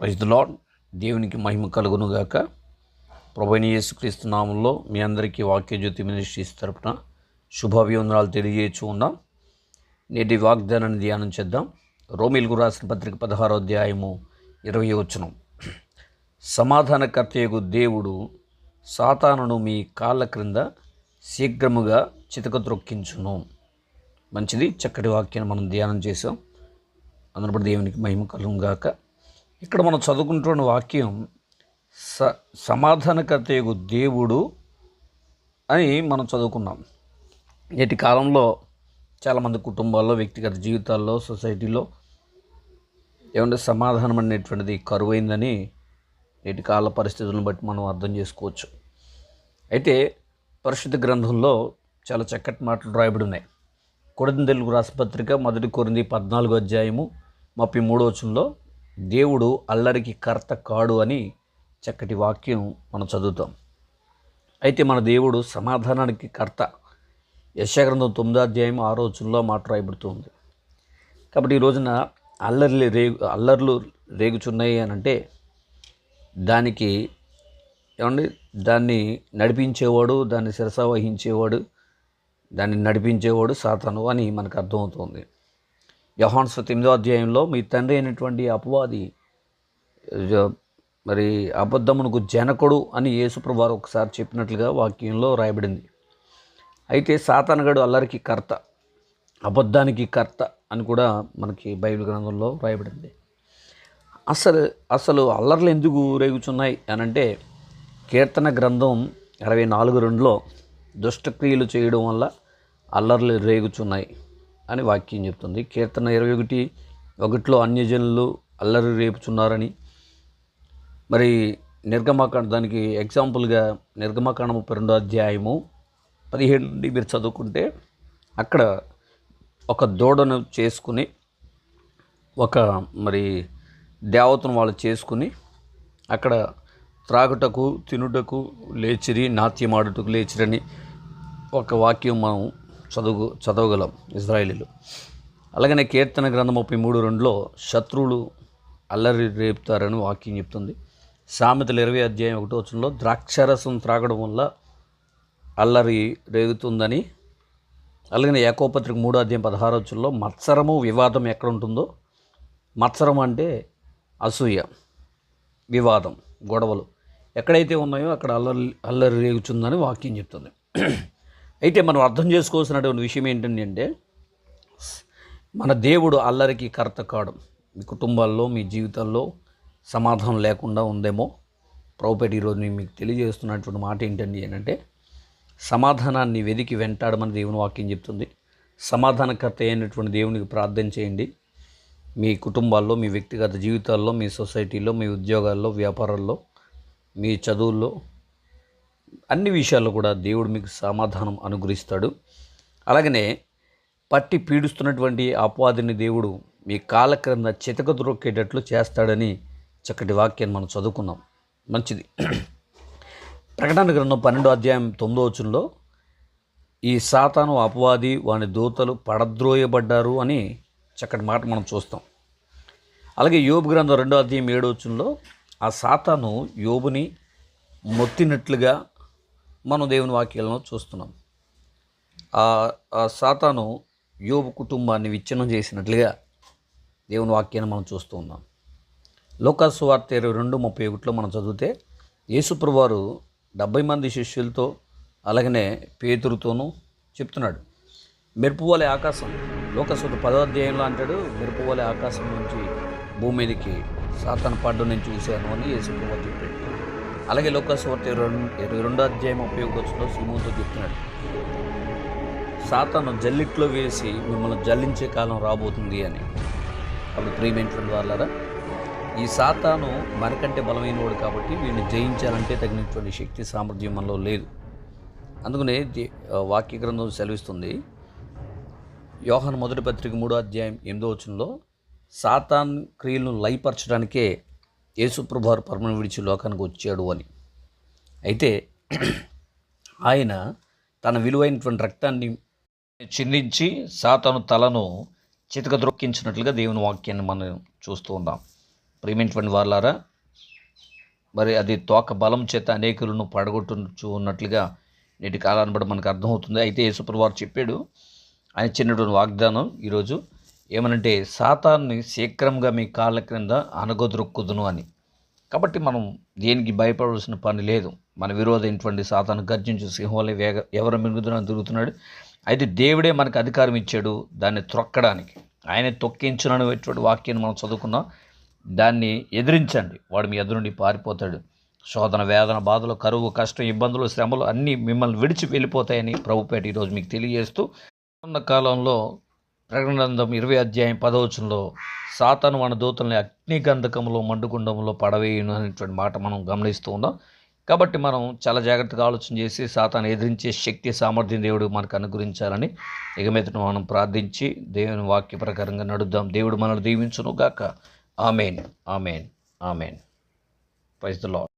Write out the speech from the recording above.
Praise lord దేవునికి మహిమ కలుగునుగాక. ప్రభుని యేసుక్రీస్తు నామంలో మీ అందరికీ వాక్య జ్యోతి మినిస్ట్రీస్ తరపున శుభాభివందనాలు తెలియజేయచ్చు ఉన్నాం. నేటి వాగ్దానాన్ని ధ్యానం చేద్దాం. రోమిల్కు రాసిన పత్రిక పదహారో అధ్యాయము ఇరవై వచనం. సమాధానకర్తయగు దేవుడు సాతానును మీ కాళ్ళ క్రింద శీఘ్రముగా చితక త్రొక్కించును మంచిది చక్కటి వాక్యాన్ని మనం ధ్యానం చేసాం అందరూ దేవునికి మహిమ కలుగుగాక ఇక్కడ మనం చదువుకుంటున్న వాక్యం స సమాధానకర్తయగు దేవుడు అని మనం చదువుకున్నాం. నేటి కాలంలో చాలామంది కుటుంబాల్లో వ్యక్తిగత జీవితాల్లో సొసైటీలో ఏమంటే సమాధానం అనేటువంటిది కరువైందని నేటి కాల పరిస్థితులను బట్టి మనం అర్థం చేసుకోవచ్చు. అయితే పరిశుద్ధ గ్రంథంలో చాలా చక్కటి మాటలు రాయబడి ఉన్నాయి. కొరింది తెలుగు రాసపత్రిక మొదటి కొరింది పద్నాలుగు అధ్యాయము ముప్పై మూడో వచనంలో దేవుడు అల్లరికి కర్త కాడు అని చక్కటి వాక్యం మనం చదువుతాం. అయితే మన దేవుడు సమాధానానికి కర్త. యశగ్రంథం తొమ్మిదో అధ్యాయం ఆ రోజుల్లో మాట రాయబడుతుంది. కాబట్టి ఈ రోజున అల్లర్లు రేగు అల్లర్లు రేగుచున్నాయి అని అంటే దానికి ఏమండి? దాన్ని నడిపించేవాడు దాన్ని శిరస వహించేవాడు దాన్ని నడిపించేవాడు సాతను అని మనకు అర్థమవుతుంది. యహాన్స్ తొమ్మిదో అధ్యాయంలో మీ తండ్రి అయినటువంటి అపవాది మరి అబద్ధమునకు జనకుడు అని యేసుప్రభు వారు ఒకసారి చెప్పినట్లుగా వాక్యంలో రాయబడింది. అయితే సాతానగడు అల్లరికి కర్త అబద్ధానికి కర్త అని కూడా మనకి బైబిల్ గ్రంథంలో రాయబడింది. అసలు అసలు అల్లర్లు ఎందుకు రేగుచున్నాయి అని అంటే కీర్తన గ్రంథం అరవై నాలుగు రెండులో దుష్టక్రియలు చేయడం వల్ల అల్లర్లు రేగుచున్నాయి. అని వాక్యం చెప్తుంది. కీర్తన ఇరవై ఒకటి ఒకటిలో అన్యజనులు అల్లరి రేపుచున్నారని. మరి నిర్గమకాండ దానికి ఎగ్జాంపుల్గా నిర్గమకాండ ముప్పై రెండో అధ్యాయము పదిహేడు నుండి మీరు చదువుకుంటే అక్కడ ఒక దూడను చేసుకుని ఒక మరి దేవతను వాళ్ళు చేసుకుని అక్కడ త్రాగుటకు తినుటకు లేచిరి నాట్యమాడుటకు లేచిరని ఒక వాక్యం మనం చదువు చదవగలం ఇజ్రాయిలీలు. అలాగనే కీర్తన గ్రంథం ముప్పై మూడు రెండులో శత్రువులు అల్లరి రేపుతారని వాక్యం చెప్తుంది. సామెతలు ఇరవై అధ్యాయం ఒకటో వచనంలో ద్రాక్షారసం త్రాగడం వల్ల అల్లరి రేగుతుందని. అలాగనే ఏకోపత్రిక మూడో అధ్యాయం పదహారో వచనంలో మత్సరము వివాదం ఎక్కడ ఉంటుందో? మత్సరం అంటే అసూయ వివాదం గొడవలు ఎక్కడైతే ఉన్నాయో అక్కడ అల్లరి అల్లరి రేగుతుందని వాక్యం చెప్తుంది. అయితే మనం అర్థం చేసుకోవాల్సినటువంటి విషయం ఏంటంటే మన దేవుడు అల్లరికి కర్త కాడు. మీ కుటుంబాల్లో మీ జీవితాల్లో సమాధానం లేకుండా ఉందేమో? ప్రభుపేట ఈరోజు నేను మీకు తెలియజేస్తున్నటువంటి మాట ఏంటండి అంటే సమాధానాన్ని వెదికి వెంటాడమని దేవుని వాక్యం చెప్తుంది. సమాధానకర్త అయినటువంటి దేవునికి ప్రార్థన చేయండి. మీ కుటుంబాల్లో మీ వ్యక్తిగత జీవితాల్లో మీ సొసైటీలో మీ ఉద్యోగాల్లో వ్యాపారాల్లో మీ చదువుల్లో అన్ని విషయాల్లో కూడా దేవుడు మీకు సమాధానం అనుగ్రహిస్తాడు. అలాగనే పట్టి పీడిస్తున్నటువంటి అపవాదిని దేవుడు మీ కాళ్ళ క్రింద చితక దొరికేటట్లు చేస్తాడని చక్కటి వాక్యాన్ని మనం చదువుకున్నాం. మంచిది. ప్రకటన గ్రంథం పన్నెండో అధ్యాయం తొమ్మిదో వచనంలో ఈ సాతాను అపవాది వాని దూతలు పడద్రోయబడ్డారు అని చక్కటి మాట మనం చూస్తాం. అలాగే యోబు గ్రంథం రెండో అధ్యాయం ఏడో వచనంలో ఆ సాతాను యోబుని మొత్తినట్లుగా మనం దేవుని వాక్యాలను చూస్తున్నాం. ఆ సాతాను యోబు కుటుంబాన్ని విచ్ఛిన్నం చేసినట్లుగా దేవుని వాక్యాన్ని మనం చూస్తూ ఉన్నాం. లోకాసు వార్త ఇరవై రెండు ముప్పై ఒకటిలో మనం చదివితే యేసుప్రభువారు డెబ్బై మంది శిష్యులతో అలాగనే పేతురుతోనూ చెప్తున్నాడు. మెరుపువలె ఆకాశం లోకసుత పదో అధ్యాయంలో అంటాడు మెరుపువలె ఆకాశం నుంచి భూమి మీదకి సాతాను పడ్డు నేను చూశాను అని యేసుప్రభు చెప్పాడు. అలాగే లోకసువార్త ఇరవై రెండు ఇరవై రెండో అధ్యాయం ముప్పై ఒకటి చెప్తున్నాడు. సాతాను జల్లిట్లో వేసి మిమ్మల్ని జల్లించే కాలం రాబోతుంది అని. అప్పుడు ప్రియమైనటువంటి వాళ్ళారా ఈ సాతాను మనకంటే బలమైనవాడు కాబట్టి వీడిని జయించాలంటే తగినటువంటి శక్తి సామర్థ్యం మనలో లేదు. అందుకనే దే- వాక్య గ్రంథం సెలవిస్తుంది. యోహన్ మొదటి పత్రిక మూడో అధ్యాయం ఎనిమిదో వచనంలో సాతాన్ క్రియలను లయపరచడానికే యేసుప్రభువారు పరమను విడిచి లోకానికి వచ్చాడు అని. అయితే ఆయన తన విలువైనటువంటి రక్తాన్ని చిందించి సాతను తలను చితక ద్రొక్కించినట్లుగా దేవుని వాక్యాన్ని మనం చూస్తూ ఉన్నాం. ప్రేమించబడిన వాళ్ళారా మరి అది తోక బలం చేత అనేకులను పడగొట్టు ఉన్నట్లుగా నేటి కాలాన్ని బట్టి మనకు అర్థమవుతుంది. అయితే యేసుప్రభు వారు చెప్పాడు ఆయన చిన్నటువంటి వాగ్దానం ఈరోజు ఏమనంటే సాతాన్ని శీఘ్రంగా మీ కాళ్ళ క్రింద అనగొదొరుక్కుదును అని. కాబట్టి మనం దేనికి భయపడవలసిన పని లేదు. మన విరోధమైనటువంటి సాతాను గర్జించు సింహంలో వేగ ఎవరు మిరుగుతున్నా తిరుగుతున్నాడు అయితే దేవుడే మనకు అధికారం ఇచ్చాడు దాన్ని త్రొక్కడానికి. ఆయన తొక్కించునటువంటి వాక్యాన్ని మనం చదువుకున్నాం దాన్ని ఎదిరించండి. వాడు మీ ఎదురుండి పారిపోతాడు. శోధన వేదన బాధలు కరువు కష్టం ఇబ్బందులు శ్రమలు అన్నీ మిమ్మల్ని విడిచి వెళ్ళిపోతాయని ప్రభుపేట ఈరోజు మీకు తెలియజేస్తూ ఉన్న కాలంలో ప్రకటనందం ఇరవై అధ్యాయం పదవచనంలో సాతాను మన దూతల్ని అగ్నిగంధకంలో మండుగుండంలో పడవేయను అనేటువంటి మాట మనం గమనిస్తూ ఉన్నాం. కాబట్టి మనం చాలా జాగ్రత్తగా ఆలోచన చేసి సాతాను ఎదిరించే శక్తి సామర్థ్యం దేవుడు మనకు అనుగ్రహించాలని ఎగమెతను మనం ప్రార్థించి దేవుని వాక్య ప్రకారంగా నడుద్దాం. దేవుడు మనల్ని దీవించును గాక amen. Amen. Amen. Praise the lord